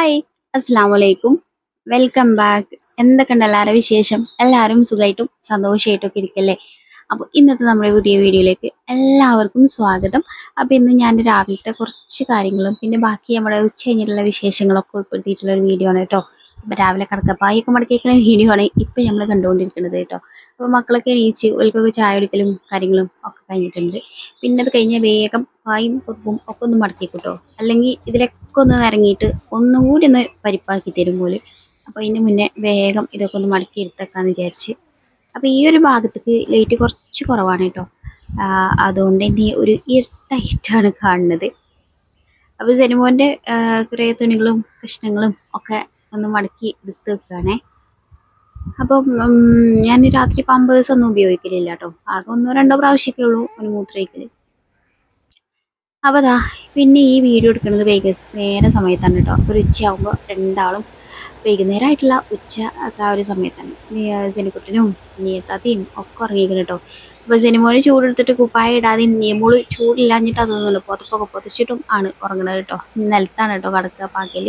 Hi അസ്സാം വലൈക്കും welcome back എന്തൊക്കെയുണ്ട് എല്ലാവരുടെ വിശേഷം? എല്ലാവരും സുഖമായിട്ടും സന്തോഷമായിട്ടും ഒക്കെ ഇരിക്കല്ലേ? അപ്പോൾ ഇന്നത്തെ നമ്മുടെ പുതിയ വീഡിയോയിലേക്ക് എല്ലാവർക്കും സ്വാഗതം. അപ്പോൾ ഇന്ന് ഞാൻ രാവിലത്തെ കുറച്ച് കാര്യങ്ങളും പിന്നെ ബാക്കി നമ്മുടെ ഉച്ച കഴിഞ്ഞിട്ടുള്ള വിശേഷങ്ങളൊക്കെ ഉൾപ്പെടുത്തിയിട്ടുള്ള ഒരു വീഡിയോ ആണ് കേട്ടോ. അപ്പോൾ രാവിലെ കടക്കപ്പായൊക്കെ മടക്കിയിരിക്കുന്ന വീഡിയോ ആണ് ഇപ്പൊ നമ്മൾ കണ്ടുകൊണ്ടിരിക്കുന്നത് കേട്ടോ. അപ്പോൾ മക്കളൊക്കെ എണീച്ച് ഓൽക്കൊക്കെ ചായ കുടിക്കലും കാര്യങ്ങളും ഒക്കെ കഴിഞ്ഞിട്ടുണ്ട്. പിന്നെ അത് കഴിഞ്ഞാൽ വേഗം പായും കുറുപ്പും ഒക്കെ ഒന്ന് മടക്കി കിട്ടോ അല്ലെങ്കിൽ ഇതിലൊക്കെ ഒന്ന് ഇറങ്ങിയിട്ട് ഒന്നും കൂടി ഒന്ന് പരിപ്പാക്കി തരും പോലെ അപ്പോൾ ഇതിന് മുന്നേ വേഗം ഇതൊക്കെ ഒന്ന് മടക്കി എടുത്തേക്കാന്ന് വിചാരിച്ച്. അപ്പോൾ ഈ ഒരു ഭാഗത്തേക്ക് ലൈറ്റ് കുറച്ച് കുറവാണ് കേട്ടോ. അതുകൊണ്ട് തന്നെ ഒരു ഇരുട്ടായിട്ടാണ് കാണുന്നത്. അപ്പോൾ ജനുമോന്റെ കുറേ തുണികളും കഷ്ണങ്ങളും ഒക്കെ ഒന്ന് മടക്കി എടുത്ത് വെക്കുകയാണേ അപ്പം ഞാൻ രാത്രി പമ്പേഴ്സ് ഒന്നും ഉപയോഗിക്കലില്ല കേട്ടോ ആകെ ഒന്നോ രണ്ടോ പ്രാവശ്യമൊക്കെ ഉള്ളൂ ഒരു മൂത്രമൊഴിക്കൽ അപ്പോൾ അതാ പിന്നെ ഈ വീഡിയോ എടുക്കുന്നത് വൈകുന്നേര സമയത്താണ് കേട്ടോ ഒരു ഉച്ചയാകുമ്പോൾ രണ്ടാളും വൈകുന്നേരമായിട്ടുള്ള ഉച്ച ഒക്കെ ആ ഒരു സമയത്താണ്. ജനിക്കുട്ടനും നീയത്താത്തയും ഒക്കെ ഉറങ്ങിയിരിക്കണം കേട്ടോ. അപ്പോൾ ജനിമോന് ചൂടെടുത്തിട്ട് കുപ്പായ ഇടാതെയും നിയമോൾ ചൂടില്ലാഞ്ഞിട്ട് അതൊന്നുമില്ല. പുതപ്പൊക്കെ പുതച്ചിട്ടും ആണ് ഉറങ്ങണത് കേട്ടോ. നിലത്താണ് കേട്ടോ കിടക്കുക പാക്കൽ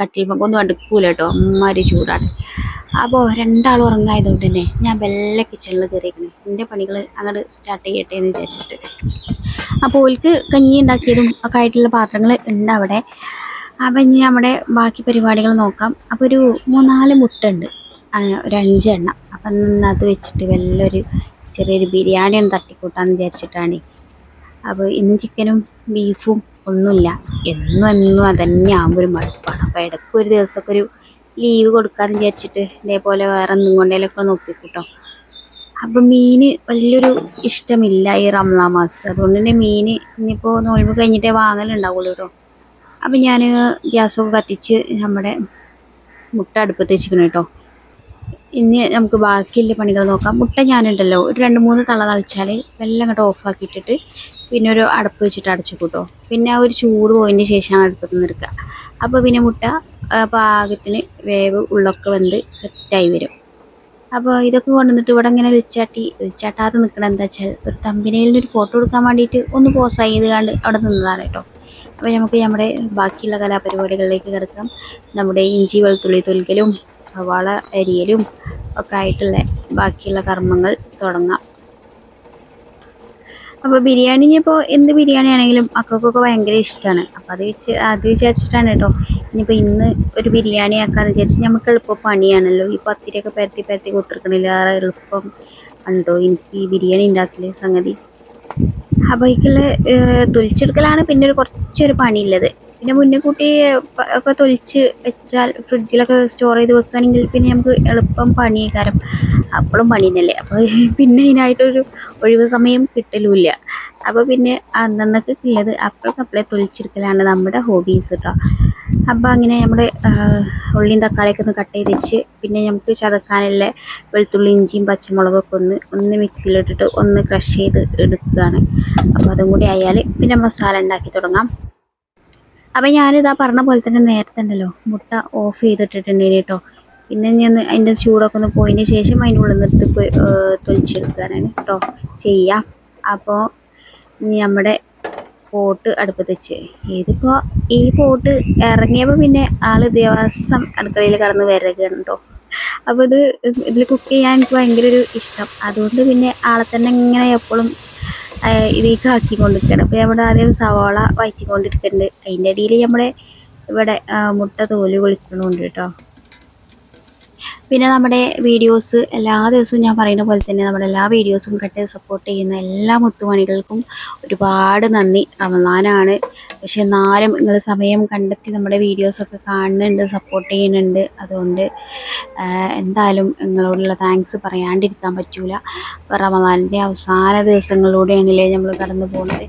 കട്ടിൽമൊക്കൊന്നും അടുക്കൂല കേട്ടോ. അമ്മാതിരി ചൂടാണ്. അപ്പോൾ രണ്ടാളും ഉറങ്ങായതുകൊണ്ട് തന്നെ ഞാൻ വെല്ല കിച്ചണിൽ കയറിയിരിക്കണം എന്റെ പണികൾ അങ്ങോട്ട് സ്റ്റാർട്ട് ചെയ്യട്ടെ എന്ന് വിചാരിച്ചിട്ട്. അപ്പോൾ ഓൽക്ക് കഞ്ഞി ഉണ്ടാക്കിയതും ഒക്കെ ആയിട്ടുള്ള പാത്രങ്ങൾ ഉണ്ട് അവിടെ. അപ്പം ഇനി നമ്മുടെ ബാക്കി പരിപാടികൾ നോക്കാം. അപ്പോൾ ഒരു മൂന്നാൽ മുട്ട ഉണ്ട് ഒരു അഞ്ചെണ്ണം. അപ്പം അത് വെച്ചിട്ട് വല്ലൊരു ചെറിയൊരു ബിരിയാണി ഒന്ന് തട്ടിക്കൂട്ടാന്ന് വിചാരിച്ചിട്ടാണ്. അപ്പോൾ ഇന്ന് ചിക്കനും ബീഫും ഒന്നുമില്ല. എന്നും എന്നും അതന്നെ ആകുമ്പോൾ ഒരു മടുപ്പാണ്. അപ്പോൾ ഇടയ്ക്ക് ഒരു ദിവസമൊക്കെ ഒരു ലീവ് കൊടുക്കാന്ന് വിചാരിച്ചിട്ട് ഇതേപോലെ വേറെ എന്തും കൊണ്ടേലൊക്കെ നോക്കിക്കൂട്ടോ. അപ്പം മീൻ വലിയൊരു ഇഷ്ടമില്ല ഈ റംലാ മാസത്ത്. അതുകൊണ്ട് തന്നെ മീൻ ഇനിയിപ്പോൾ നോൽമ്പ് കഴിഞ്ഞിട്ടേ വാങ്ങലുണ്ടാവുള്ളൂ കേട്ടോ അപ്പം ഞാൻ ഗ്യാസൊക്കെ കത്തിച്ച് നമ്മുടെ മുട്ട അടുപ്പത്ത് വെച്ചിരിക്കണം കേട്ടോ. ഇനി നമുക്ക് ബാക്കിയുള്ള പണികൾ നോക്കാം. മുട്ട ഞാനുണ്ടല്ലോ ഒരു രണ്ട് മൂന്ന് തള തളിച്ചാൽ വെള്ളം അങ്ങോട്ട് ഓഫാക്കിയിട്ടിട്ട് പിന്നെ ഒരു അടുപ്പ് വെച്ചിട്ട് അടച്ചു കൂട്ടോ. പിന്നെ ആ ഒരു ചൂട് പോയതിന് ശേഷമാണ് അടുപ്പത്ത് നിന്ന് എടുക്കുക. അപ്പോൾ പിന്നെ മുട്ട പാകത്തിന് വേവ് ഉള്ളൊക്കെ വെന്ത് സെറ്റായി വരും. അപ്പോൾ ഇതൊക്കെ കൊണ്ടുവന്നിട്ട് ഇവിടെ ഇങ്ങനെ വിളിച്ചാട്ടി വിളിച്ചാട്ടാതെ നിൽക്കണം എന്താ വെച്ചാൽ ഒരു തമ്പിനയിൽ ഒരു ഫോട്ടോ എടുക്കാൻ വേണ്ടിയിട്ട് ഒന്ന് പോസ് ചെയ്ത് കണ്ട് അവിടെ നിന്നതാണ് കേട്ടോ. അപ്പോൾ നമുക്ക് നമ്മുടെ ബാക്കിയുള്ള കലാപരിപാടികളിലേക്ക് കിടക്കാം. നമ്മുടെ ഇഞ്ചി വെളുത്തുള്ളി തൊലിക്കലും സവാള അരിയലും ഒക്കെ ആയിട്ടുള്ള ബാക്കിയുള്ള കർമ്മങ്ങൾ തുടങ്ങാം. അപ്പോൾ ബിരിയാണി ഇനിയിപ്പോൾ എന്ത് ബിരിയാണി ആണെങ്കിലും മക്കൾക്കൊക്കെ ഭയങ്കര ഇഷ്ടമാണ്. അപ്പോൾ അത് വെച്ച് അത് വിചാരിച്ചിട്ടാണ് കേട്ടോ. ഇനിയിപ്പോൾ ഇന്ന് ഒരു ബിരിയാണി ആക്കാന്ന് വിചാരിച്ച് നമുക്ക് എളുപ്പം പണിയാണല്ലോ. ഈ പത്തിരിയൊക്കെ പരത്തി പരത്തി കുത്തിർക്കണില്ല. എളുപ്പം ഉണ്ടോ എനിക്ക് ഈ ബിരിയാണി ഉണ്ടാക്കില്ല സംഗതി. അപ്പോൾ ഇതിൽ തൊലിച്ചെടുക്കലാണ് പിന്നെ ഒരു കുറച്ചൊരു പണിയുള്ളത്. പിന്നെ മുന്നേ കൂട്ടി ഒക്കെ തൊലിച്ച് വെച്ചാൽ ഫ്രിഡ്ജിലൊക്കെ സ്റ്റോർ ചെയ്ത് വെക്കുകയാണെങ്കിൽ പിന്നെ നമുക്ക് എളുപ്പം പണി കാരം അപ്പോഴും പണി തന്നെയല്ലേ അപ്പോൾ പിന്നെ ഇതിനായിട്ടൊരു ഒഴിവ് സമയം കിട്ടലുമില്ല അപ്പോൾ പിന്നെ അന്നന്നൊക്കെ ഉള്ളത് അപ്പോഴൊക്കെ അപ്പോഴേ തൊലിച്ചെടുക്കലാണ് നമ്മുടെ ഹോബീസ് കേട്ടോ അപ്പോൾ അങ്ങനെ നമ്മൾ ഉള്ളിയും തക്കാളിയൊക്കെ ഒന്ന് കട്ട് ചെയ്ത് വെച്ച് പിന്നെ നമുക്ക് ചതക്കാനുള്ള വെളുത്തുള്ളി ഇഞ്ചിയും പച്ചമുളകൊക്കെ ഒന്ന് ഒന്ന് മിക്സിയിലിട്ടിട്ട് ഒന്ന് ക്രഷ് ചെയ്ത് എടുക്കുകയാണ് അപ്പോൾ അതും കൂടി ആയാൽ പിന്നെ മസാല ഉണ്ടാക്കി തുടങ്ങാം. അപ്പം ഞാനിതാ പറഞ്ഞ പോലെ തന്നെ നേരത്തെ ഉണ്ടല്ലോ മുട്ട ഓഫ് ചെയ്തിട്ടിട്ടുണ്ടെങ്കിൽ കേട്ടോ പിന്നെ ഞാൻ അതിന്റെ ചൂടൊക്കെ ഒന്ന് പോയതിന് ശേഷം അതിന്റെ ഉള്ളിൽ നിർത്തി പോയി തൊലിച്ചെടുക്കുകയാണ് കേട്ടോ ചെയ്യാം. അപ്പോൾ നമ്മുടെ പോട്ട് അടുപ്പത്ത് വെച്ച്. ഇതിപ്പോൾ ഈ പോട്ട് ഇറങ്ങിയപ്പോൾ പിന്നെ ആൾ ദിവസം അടുക്കളയിൽ കടന്ന് വരകയാണ് കേട്ടോ അപ്പോൾ ഇത് ഇതിൽ കുക്ക് ചെയ്യാൻ എനിക്ക് ഭയങ്കര ഒരു ഇഷ്ടം. അതുകൊണ്ട് പിന്നെ ആളെ തന്നെ ഇങ്ങനെ എപ്പോഴും ഇതിലേക്ക് ആക്കിക്കൊണ്ടിരിക്കുകയാണ് അപ്പോൾ നമ്മുടെ ആദ്യം സവാള വഴറ്റിക്കൊണ്ടിരിക്കുന്നുണ്ട്. അതിന്റെ ഇടയിൽ നമ്മുടെ ഇവിടെ മുട്ട തോൽ പൊളിക്കണമുണ്ട് കേട്ടോ. പിന്നെ നമ്മുടെ വീഡിയോസ് എല്ലാ ദിവസവും ഞാൻ പറയുന്ന പോലെ തന്നെ നമ്മുടെ എല്ലാ വീഡിയോസും കണ്ട് സപ്പോർട്ട് ചെയ്യുന്ന എല്ലാ മുത്തുമണികൾക്കും ഒരുപാട് നന്ദി. റമദാനാണ് പക്ഷേ എന്നാലും നിങ്ങൾ സമയം കണ്ടെത്തി നമ്മുടെ വീഡിയോസൊക്കെ കാണുന്നുണ്ട് സപ്പോർട്ട് ചെയ്യുന്നുണ്ട്. അതുകൊണ്ട് എന്തായാലും നിങ്ങളോടുള്ള താങ്ക്സ് പറയാണ്ടിരിക്കാൻ പറ്റൂല. റമദാനിന്റെ അവസാന ദിവസങ്ങളിലൂടെയാണല്ലേ നമ്മൾ കടന്നു പോകുന്നത്.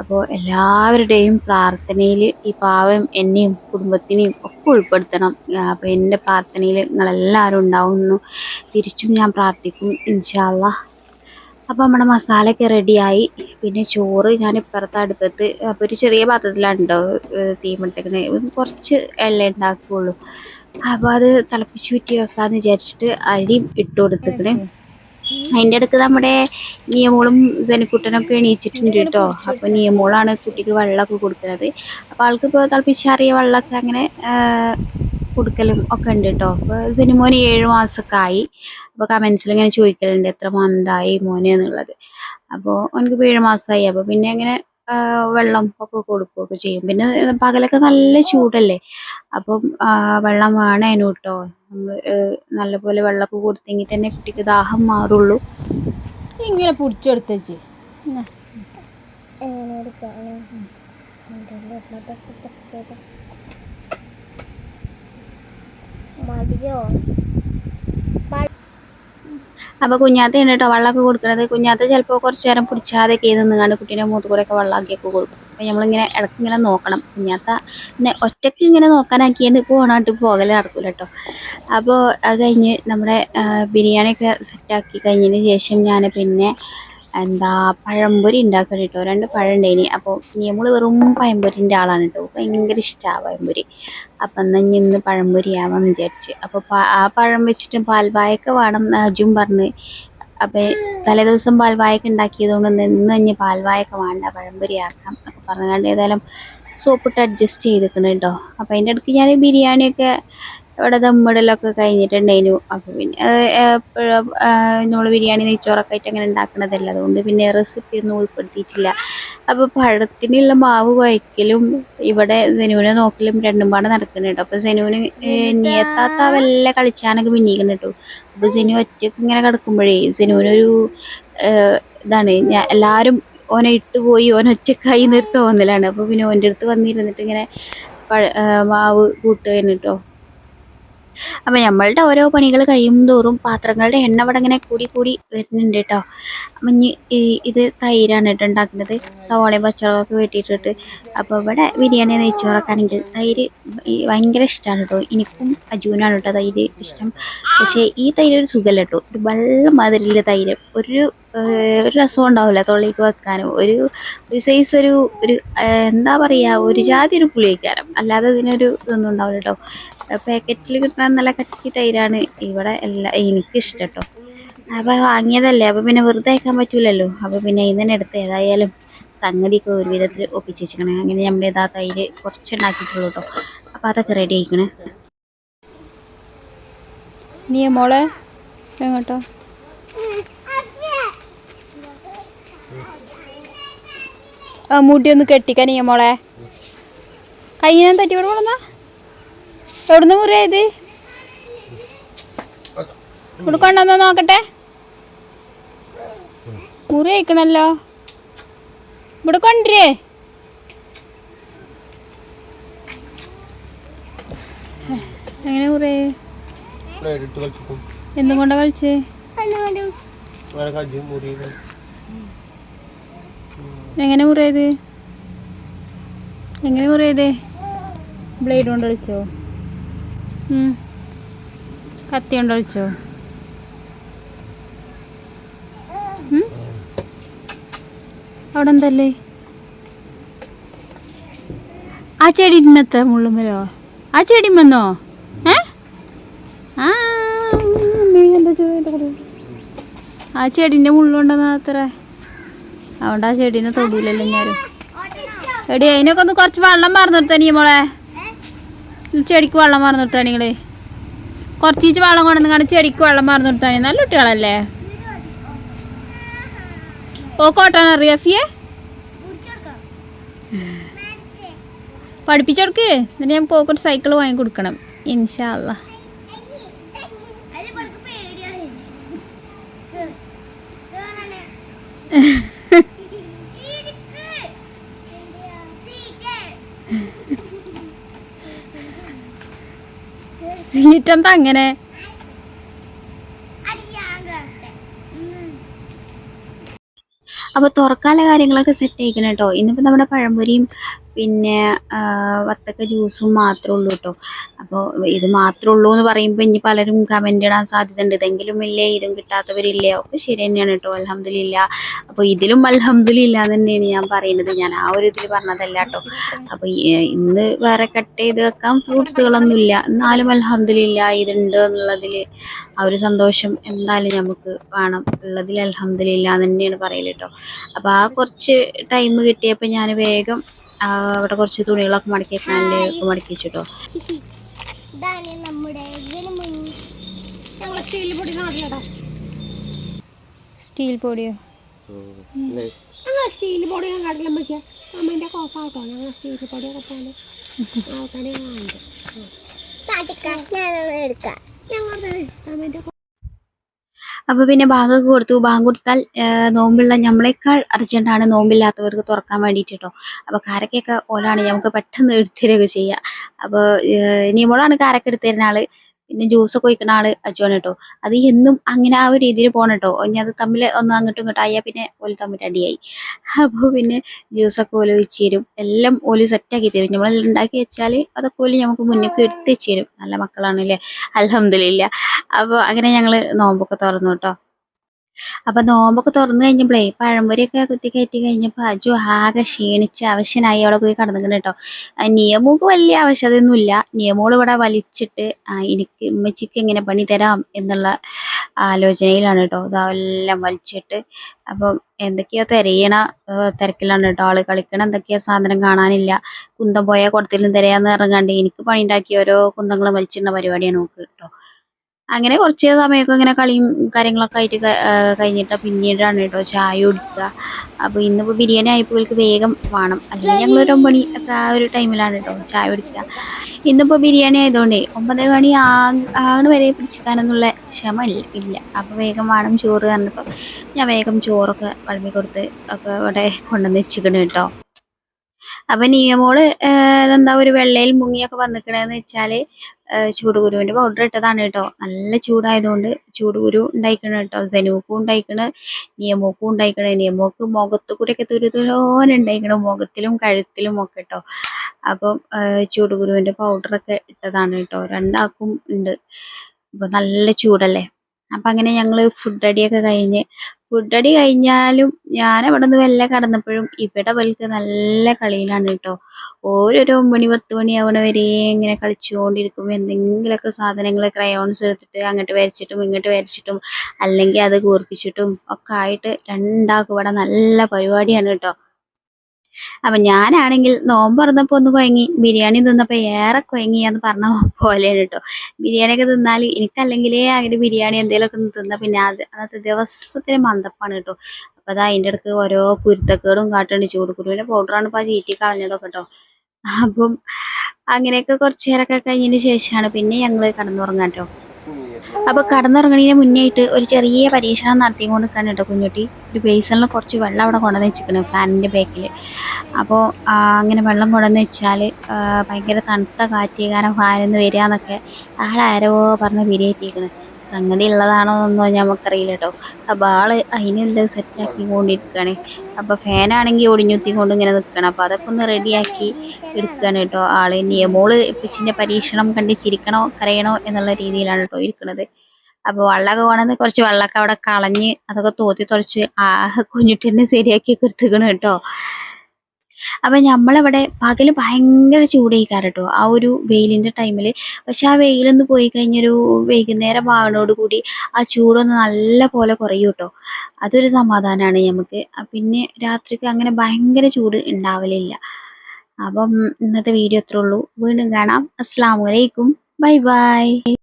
അപ്പോൾ എല്ലാവരുടെയും പ്രാർത്ഥനയിൽ ഈ പാവം എന്നെയും കുടുംബത്തിനെയും ഒക്കെ ഉൾപ്പെടുത്തണം. അപ്പോൾ എന്റെ പ്രാർത്ഥനയിൽ നിങ്ങളെല്ലാവരും ഉണ്ടാവുന്നു. തിരിച്ചും ഞാൻ പ്രാർത്ഥിക്കും ഇൻഷാല്ല അപ്പോൾ നമ്മുടെ മസാലയൊക്കെ റെഡിയായി. പിന്നെ ചോറ് ഞാൻ ഇപ്പുറത്തെ അടുപ്പത്ത് അപ്പോൾ ഒരു ചെറിയ പാത്രത്തിലാണ് കേട്ടോ കുറച്ച് എണ്ണ ഉണ്ടാക്കുകയുള്ളൂ അപ്പോൾ അത് തിളപ്പിച്ച് ചുറ്റി വെക്കാമെന്ന് വിചാരിച്ചിട്ട് അരി ഇട്ട് കൊടുത്തേക്കണേ. അതിന്റെ ഇടയ്ക്ക് നമ്മുടെ നിയമോളും ജനക്കുട്ടനൊക്കെ എണീച്ചിട്ടുണ്ട് കേട്ടോ. അപ്പോൾ നിയമോളാണ് കുട്ടിക്ക് വെള്ളമൊക്കെ കൊടുക്കുന്നത് അപ്പോൾ ആൾക്ക് ഇപ്പോൾ തിളപ്പിച്ചാറിയ വെള്ളമൊക്കെ അങ്ങനെ കൊടുക്കലും ഒക്കെ ഉണ്ട് കേട്ടോ അപ്പോൾ ജനുമോന് ഏഴ് മാസമൊക്കെ ആയി അപ്പോൾ കമൻസിൽ ഇങ്ങനെ ചോദിക്കലുണ്ട് എത്ര മന്തായി മോനെ എന്നുള്ളത്. അപ്പോൾ എനിക്ക് ഏഴ് മാസമായി അപ്പോൾ പിന്നെ അങ്ങനെ വെള്ളം ഒക്കെ കൊടുക്കുകയൊക്കെ ചെയ്യും. പിന്നെ പകലൊക്കെ നല്ല ചൂടല്ലേ? അപ്പം വെള്ളം വേണേനു കേട്ടോ നമ്മൾ നല്ലപോലെ വെള്ളമൊക്കെ കൊടുത്തെങ്കിൽ തന്നെ കുട്ടിക്ക് ദാഹം മാറുള്ളൂ. ഇങ്ങനെ പിടിച്ചെടുത്തേച്ച് മതിയോ അപ്പോൾ കുഞ്ഞാത്തയാണ് കേട്ടോ വെള്ളമൊക്കെ കുഞ്ഞാത്ത ചിലപ്പോൾ കുറച്ച് നേരം പിടിച്ചാതെയൊക്കെ നിന്നുകൊണ്ട് കുട്ടീന്റെ മൂത്ത് കൂടെയൊക്കെ വെള്ളമാക്കിയൊക്കെ കൊടുക്കും. അപ്പോൾ നമ്മളിങ്ങനെ ഇടയ്ക്ക് ഇങ്ങനെ നോക്കണം. കുഞ്ഞാത്ത പിന്നെ ഒറ്റയ്ക്ക് ഇങ്ങനെ നോക്കാനാക്കിയാണ്ട് പോകണമായിട്ട് പോകൽ നടക്കില്ല കേട്ടോ. അപ്പോൾ അത് കഴിഞ്ഞ് നമ്മുടെ ബിരിയാണിയൊക്കെ സെറ്റാക്കി കഴിഞ്ഞതിന് ശേഷം ഞാൻ പിന്നെ എന്താ പഴംപൊരി ഉണ്ടാക്കാൻ കേട്ടോ. രണ്ട് പഴം ഉണ്ടായിനി. അപ്പോൾ നമ്മൾ വെറും പഴംപൊരിന്റെ ആളാണ് കേട്ടോ. ഭയങ്കര ഇഷ്ടമാണ് പഴംപൊരി. അപ്പം എന്നാൽ ഇനി ഇന്ന് പഴംപൊരി ആവാമെന്ന് വിചാരിച്ച്. അപ്പോൾ ആ പഴം വെച്ചിട്ട് പാൽവായൊക്കെ വേണം അജും പറഞ്ഞ്. അപ്പം തലേ ദിവസം പാൽവായൊക്കെ ഉണ്ടാക്കിയതുകൊണ്ട് ഇന്ന് ഇനി പാൽവായൊക്കെ വേണ്ട പഴംപൊരി ആക്കാം അപ്പം പറഞ്ഞുകൊണ്ട് ഏതായാലും സോപ്പിട്ട് അഡ്ജസ്റ്റ് ചെയ്തിരിക്കണം കേട്ടോ. അപ്പം അതിന്റെ ഇടയ്ക്ക് ഞാൻ ബിരിയാണിയൊക്കെ ഇവിടെ ദമ്മിടലൊക്കെ കഴിഞ്ഞിട്ടുണ്ടായിരുന്നു അപ്പോൾ പിന്നെ എപ്പോഴും നമ്മൾ ബിരിയാണി നെയ്ച്ചോറൊക്കെ ആയിട്ട് അങ്ങനെ ഉണ്ടാക്കണതല്ല അതുകൊണ്ട് പിന്നെ റെസിപ്പി ഒന്നും ഉൾപ്പെടുത്തിയിട്ടില്ല. അപ്പോൾ പഴത്തിനുള്ള മാവ് കുഴക്കലും ഇവിടെ സെനുവിനെ നോക്കലും രണ്ടും പാടെ നടക്കുന്നുണ്ട് അപ്പോൾ സെനുവിന് നിയത്താത്ത വല്ല കളിച്ചാനൊക്കെ പിന്നീക്കണം കേട്ടോ അപ്പോൾ സെനു ഒറ്റയ്ക്ക് ഇങ്ങനെ കിടക്കുമ്പോഴേ സെനുവിനൊരു ഇതാണ് ഞാൻ എല്ലാവരും ഓനെ ഇട്ടുപോയി ഓൻ ഒറ്റക്കായി തോന്നലാണ്. അപ്പോൾ പിന്നെ ഓന്റെ അടുത്ത് വന്നിരുന്നിട്ട് ഇങ്ങനെ പഴ മാവ് കൂട്ടുകയാണ് കേട്ടോ അപ്പം നമ്മളുടെ ഓരോ പണികൾ കഴിയും തോറും പാത്രങ്ങളുടെ എണ്ണ ഇവിടെ ഇങ്ങനെ കൂടി കൂടി വരുന്നുണ്ട് കേട്ടോ. അപ്പം ഈ- ഇത് തൈരാണ് കേട്ടോ ഉണ്ടാക്കുന്നത്. സവാളയും പച്ചമുളകൊക്കെ വെട്ടിയിട്ടിട്ട്. അപ്പോൾ ഇവിടെ ബിരിയാണി നെയ്ച്ചോറൊക്കെ തൈര് ഭയങ്കര ഇഷ്ടമാണ് കേട്ടോ. എനിക്കും അജുവിനാണ് കേട്ടോ തൈര് ഇഷ്ടം. പക്ഷേ ഈ തൈര് ഒരു സുഖമല്ല കേട്ടോ. ഒരു വെള്ളം മാതിരിയുള്ള തൈര്. ഒരു ഒരു രസം ഉണ്ടാവില്ല തൊള്ളിക്ക് വെക്കാനും. ഒരു ഒരു സൈസ് ഒരു ഒരു എന്താ പറയുക ഒരു ജാതി ഒരു പുളി വയ്ക്കാനും അല്ലാതെ ഇതിനൊരു ഇതൊന്നും ഉണ്ടാവില്ല കേട്ടോ. പാക്കറ്റിൽ നല്ല കട്ടി തൈരാണ്. ഇവിടെ എല്ലാ എനിക്കിഷ്ടം കേട്ടോ അപ്പോൾ വാങ്ങിയതല്ലേ. അപ്പോൾ പിന്നെ വെറുതെ അയക്കാൻ പറ്റൂലല്ലോ. അപ്പോൾ പിന്നെ ഇന്ന് എടുത്ത് ഏതായാലും സംഗതിയൊക്കെ ഒരു വിധത്തിൽ ഒപ്പിച്ച് വെച്ചിരിക്കണേ അങ്ങനെ നമ്മുടെ ഇതാ തൈര് കുറച്ചുണ്ടാക്കിയിട്ടുള്ളൂ കേട്ടോ അപ്പോൾ അതൊക്കെ റെഡി ആയിക്കണേ. നീ മോളെ എങ്ങോട്ടോ? ആ മുടി ഒന്ന് കെട്ടിക്കാൻ നീ മോളെ. കയ്യിനെ തട്ടി ഇവിടെ കൊണ്ടുവന്നാ? എവിടുന്ന് മുറിയായത് ഇവിടെ കൊണ്ടുവന്നാ നോക്കട്ടെ? മുറി അയക്കണല്ലോ ഇവിടെ കൊണ്ടുവരേ എങ്ങനെ കളിച്ചിട്ടും എന്തും കൊണ്ടാ കളിച്ചേ? എങ്ങനെ മുറിയത് എങ്ങനെ മുറിയത് ബ്ലേഡ് കൊണ്ട് കളിച്ചോ. കത്തി കൊണ്ട് കളിച്ചോ? അവിടെ എന്തല്ലേ ആ ചെടി ഇന്നത്തെ മുള്ളുമ്പലോ ആ ചെടി വന്നോ ആ ചെടിന്റെ മുള്ളുണ്ടെന്നാ അത്ര. അതുകൊണ്ട് ആ ചെടീനെ തൊടൂലല്ലോ ഞാനും. എടി അതിനൊക്കെ ഒന്ന് കുറച്ച് വെള്ളം മറന്നു നിർത്താനീ മോളെ. ഈ ചെടിക്ക് വെള്ളം മറന്നു നിർത്താ നിങ്ങൾ. കുറച്ചീച്ച് വെള്ളം കൊണ്ടുവന്ന് കാണാൻ ചെടിക്ക് വെള്ളം മറന്നു നിർത്താനി നല്ല കുട്ടികളല്ലേ? ഓ അറിയാഫിയെ പഠിപ്പിച്ചോടക്ക്. എന്നിട്ട് ഞാൻ പോക്കൊരു സൈക്കിൾ വാങ്ങി കൊടുക്കണം. ഇൻഷാല്ല സീറ്റ് എന്താ അങ്ങനെ? അപ്പോൾ തുറക്കാല കാര്യങ്ങളൊക്കെ സെറ്റ് ആയിക്കണം കേട്ടോ ഇന്നിപ്പോൾ നമ്മുടെ പഴംപൊരിയും പിന്നെ വത്തക്ക ജ്യൂസും മാത്രമേ ഉള്ളൂ കേട്ടോ അപ്പോൾ ഇത് മാത്രമേ ഉള്ളൂ എന്ന് പറയുമ്പോൾ ഇനി പലരും കമന്റ് ഇടാൻ സാധ്യത ഉണ്ട് ഇതെങ്കിലും ഇല്ലേ? ഇതും കിട്ടാത്തവരില്ലേ? ഒക്കെ ശരി തന്നെയാണ് കേട്ടോ അലഹമില്ല അപ്പോൾ ഇതിലും അലഹമില്ല തന്നെയാണ് ഞാൻ പറയുന്നത്. ഞാൻ ആ ഒരു ഇതിൽ പറഞ്ഞതല്ല കേട്ടോ അപ്പോൾ ഇന്ന് വേറെ കട്ട് ചെയ്ത് വെക്കാൻ ഫ്രൂട്ട്സുകളൊന്നുമില്ല. എന്നാലും അലഹമില്ല ഇതുണ്ട് എന്നുള്ളതിൽ ആ ഒരു സന്തോഷം എന്തായാലും നമുക്ക് വേണം ഉള്ളതിൽ അലഹമില്ല തന്നെയാണ് പറയൽ കേട്ടോ അപ്പോൾ ആ കുറച്ച് ടൈം കിട്ടിയപ്പോൾ ഞാൻ വേഗം അവിടെ കുറച്ച് തുണികളൊക്കെ മടക്കി വെക്കാണ്ട് മടക്കി വെച്ചിട്ടോ. സ്റ്റീൽ പൊടി നാട്ടിലടാ സ്റ്റീൽ പൊടിയോ? സ്റ്റീൽ പൊടി ഞാൻ കടലും പക്ഷേ അമ്മേന്റെ കോഫാട്ടോ ഞങ്ങൾ സ്റ്റീൽ പൊടിയൊക്കെ പോലെ ആൾക്കാരെ എടുക്കാം. ഞങ്ങളുടെ അമ്മേന്റെ അപ്പോൾ പിന്നെ ബാങ്കൊക്കെ കൊടുത്തു. ബാങ്ക് കൊടുത്താൽ നോമ്പുള്ള നമ്മളെക്കാൾ അർജന്റാണ് നോമ്പില്ലാത്തവർക്ക് തുറക്കാൻ വേണ്ടിയിട്ട് കേട്ടോ അപ്പോൾ കാരക്കൊക്കെ ഓലാണ്. നമുക്ക് പെട്ടെന്ന് എടുത്തരികയൊക്കെ ചെയ്യുക അപ്പോൾ നിയമോളാണ് കാരക്ക എടുത്തു തരുന്ന ആൾ. പിന്നെ ജ്യൂസൊക്കെ ഒഴിക്കുന്ന ആൾ അച്ഛൻ കേട്ടോ. അത് എന്നും അങ്ങനെ ആ ഒരു രീതിയിൽ പോകണം കേട്ടോ. ഇനി അത് തമ്മിൽ ഒന്ന് അങ്ങോട്ടും ഇങ്ങോട്ടും ആയാൽ പിന്നെ ഓൽ തമ്മിൽ അടിയായി അപ്പോൾ പിന്നെ ജ്യൂസൊക്കെ ഓൽ ഒഴിച്ച് തരും. എല്ലാം ഓൽ സെറ്റാക്കി തരും. നമ്മൾ ഉണ്ടാക്കി വെച്ചാൽ അതൊക്കെ ഓൽ നമുക്ക് മുന്നേക്ക് എടുത്ത് വെച്ച് തരും. നല്ല മക്കളാണല്ലേ അലഹമില്ല അപ്പോൾ അങ്ങനെ ഞങ്ങൾ നോമ്പൊക്കെ തുറന്നു കേട്ടോ. അപ്പൊ നോമ്പൊക്കെ തുറന്നു കഴിഞ്ഞപ്പോഴേ പഴംപൊരിയൊക്കെ കുത്തി കയറ്റി കഴിഞ്ഞപ്പോൾ അജു ആകെ ക്ഷീണിച്ച് അവശ്യനായി അവിടെ പോയി കിടന്നിട്ടുണ്ട് കേട്ടോ. നിയമൂക്ക് വലിയ ആവശ്യതയൊന്നുമില്ല നിയമോൾ ഇവിടെ വലിച്ചിട്ട് എനിക്ക് ഉമ്മച്ചിക്ക് എങ്ങനെ പണി തരാം എന്നുള്ള ആലോചനയിലാണ് കേട്ടോ. ഇതെല്ലാം വലിച്ചിട്ട്. അപ്പം എന്തൊക്കെയോ തിരയണ തിരക്കിലാണ് കേട്ടോ. ആൾ കളിക്കണ എന്തൊക്കെയോ സാധനം കാണാനില്ല. കുന്തം പോയാൽ കുടത്തിലും തിരയാന്ന് ഇറങ്ങാണ്ട് എനിക്ക് പണി ഉണ്ടാക്കി ഓരോ കുന്തങ്ങളും വലിച്ചിടുന്ന പരിപാടിയാണ് നോക്ക് കേട്ടോ. അങ്ങനെ കുറച്ച് സമയമൊക്കെ ഇങ്ങനെ കളിയും കാര്യങ്ങളൊക്കെ ആയിട്ട് കഴിഞ്ഞിട്ട് പിന്നീടാണ് കേട്ടോ ചായ കുടിക്കുക. അപ്പോൾ ഇന്നിപ്പോൾ ബിരിയാണി ആയപ്പോൾ വേഗം വേണം. അല്ലെങ്കിൽ ഞങ്ങൾ ഒരു മണി ഒക്കെ ആ ഒരു ടൈമിലാണ് കേട്ടോ ചായ കുടിക്കുക. ഇന്നിപ്പോൾ ബിരിയാണി ആയതുകൊണ്ട് ഒമ്പത് മണി ആണ് വരെ പിടിച്ചിക്കാനെന്നുള്ള ക്ഷമ ഇല്ല. അപ്പോൾ വേഗം വേണം ചോറ് പറഞ്ഞപ്പോൾ ഞാൻ വേഗം ചോറൊക്കെ വിളമ്പി കൊടുത്ത് ഒക്കെ ഇവിടെ കൊണ്ടുവന്ന് വെച്ചിക്കണ് കേട്ടോ. അപ്പം നിയമോൾ എന്താ ഒരു വെള്ളയിൽ മുങ്ങിയൊക്കെ വന്നിക്കണേന്ന് വെച്ചാൽ ചൂടുകുരുവിന്റെ പൗഡർ ഇട്ടതാണ് കേട്ടോ. നല്ല ചൂടായതുകൊണ്ട് ചൂടുകുരു ഉണ്ടായിക്കണ കേട്ടോ. സെനൂക്കും ഉണ്ടായിക്കണ് നിയമോക്കും ഉണ്ടായിക്കണ്. നിയമോക്ക് മുഖത്ത് കൂടെയൊക്കെ തുരുതുരോനെ ഉണ്ടായിക്കണം. മുഖത്തിലും കഴുത്തിലും ഒക്കെ കേട്ടോ. അപ്പം ചൂടുകുരുവിന്റെ പൗഡറൊക്കെ ഇട്ടതാണ് കേട്ടോ. രണ്ടാക്കും ഉണ്ട്. അപ്പം നല്ല ചൂടല്ലേ? അപ്പം അങ്ങനെ ഞങ്ങൾ ഫുഡ് അടിയൊക്കെ കഴിഞ്ഞ്. ഫുഡ് അടി കഴിഞ്ഞാലും ഞാൻ അവിടെ നിന്ന് വല്ല കടന്നപ്പോഴും ഇവിടെ വലുക്ക് നല്ല കളിയിലാണ് കേട്ടോ. ഓരോരോ മണി പത്ത് മണി ആവണ വരെ ഇങ്ങനെ കളിച്ചുകൊണ്ടിരിക്കും എന്തെങ്കിലുമൊക്കെ സാധനങ്ങൾ ക്രയോൺസ് എടുത്തിട്ട് അങ്ങോട്ട് വരച്ചിട്ടും ഇങ്ങോട്ട് വരച്ചിട്ടും അല്ലെങ്കിൽ അത് കൂർപ്പിച്ചിട്ടും ഒക്കെ ആയിട്ട് രണ്ടാൾക്കും ഇവിടെ നല്ല പരിപാടിയാണ് കേട്ടോ. അപ്പൊ ഞാനാണെങ്കിൽ നോമ്പ് തുറന്നപ്പോ ഒന്ന് കുഴങ്ങി ബിരിയാണി തിന്നപ്പോ ഏറെ കുഴങ്ങിയാന്ന് പറഞ്ഞ പോലെയാണ് കേട്ടോ ബിരിയാണി ഒക്കെ തിന്നാൽ എനിക്കല്ലെങ്കിലേ അങ്ങനെ ബിരിയാണി എന്തെങ്കിലുമൊക്കെ ഒന്ന് തിന്ന പിന്നെ അത് അന്നത്തെ ദിവസത്തിന് മന്ദപ്പാണ് കേട്ടോ അപ്പൊ അതാ അതിന്റെ ഇടയ്ക്ക് ഓരോ കുരുത്തക്കേടും കാട്ടുണ്ട് ചൂട് കുരുവിന്റെ പൗഡറാണ് ഇപ്പൊ ചീറ്റി കളഞ്ഞതൊക്കെ കേട്ടോ അപ്പം അങ്ങനെയൊക്കെ കുറച്ചു നേരമൊക്കെ കഴിഞ്ഞതിന് ശേഷമാണ് പിന്നെ ഞങ്ങൾ കടന്നുറങ്ങാം കേട്ടോ അപ്പൊ കടന്നുറങ്ങണതിന് മുന്നേ ആയിട്ട് ഒരു ചെറിയ പരീക്ഷണം നടത്തി നിൽക്കാണ് കേട്ടോ കുഞ്ഞുട്ടി. ഒരു ബേസണിൽ കുറച്ച് വെള്ളം അവിടെ കൊണ്ടുവന്ന് വെച്ചിരിക്കണം ഫാനിന്റെ ബാക്കിൽ അപ്പോൾ അങ്ങനെ വെള്ളം കൊണ്ടുവന്ന് വെച്ചാൽ ഭയങ്കര തണുത്ത കാറ്റ് കാരണം ഫാനിൽ നിന്ന് വരിക എന്നൊക്കെ ആളാരോ പറഞ്ഞ് വിരിയേറ്റിരിക്കണം സംഗതി ഉള്ളതാണോ എന്നൊന്നും നമുക്കറിയില്ല കേട്ടോ അപ്പോൾ ആൾ അതിനെല്ലാം സെറ്റാക്കി കൊണ്ടിരിക്കുകയാണ് അപ്പോൾ ഫാനാണെങ്കിൽ ഒടിഞ്ഞുത്തിക്കൊണ്ട് ഇങ്ങനെ നിൽക്കണം അപ്പോൾ അതൊക്കെ ഒന്ന് റെഡിയാക്കി എടുക്കുകയാണ് കേട്ടോ ആൾ. നിയമോൾ പിച്ചിന്റെ പരീക്ഷണം കണ്ട് ചിരിക്കണോ കരയണോ എന്നുള്ള രീതിയിലാണ് കേട്ടോ ഇരിക്കുന്നത് അപ്പോൾ വെള്ളമൊക്കെ കൊണ്ടുവന്ന് കുറച്ച് വെള്ളമൊക്കെ അവിടെ കളഞ്ഞ് അതൊക്കെ തോത്തി തുടച്ച് ആ കുഞ്ഞുട്ടിനെ ശരിയാക്കി എടുത്തുക്കണം കേട്ടോ. അപ്പൊ നമ്മളിവിടെ പകൽ ഭയങ്കര ചൂടേക്കാറ് കേട്ടോ ആ ഒരു വെയിലിന്റെ ടൈമിൽ പക്ഷെ ആ വെയിലൊന്ന് പോയി കഴിഞ്ഞൊരു വൈകുന്നേരം കൂടി ആ ചൂടൊന്ന് നല്ല പോലെ കുറയും കേട്ടോ. അതൊരു സമാധാനമാണ് നമുക്ക് പിന്നെ രാത്രിക്ക് അങ്ങനെ ഭയങ്കര ചൂട് ഉണ്ടാവലില്ല അപ്പം ഇന്നത്തെ വീഡിയോ അത്രേ ഉള്ളൂ. വീണ്ടും കാണാം. അസ്സാം വലൈക്കും ബൈ ബൈ.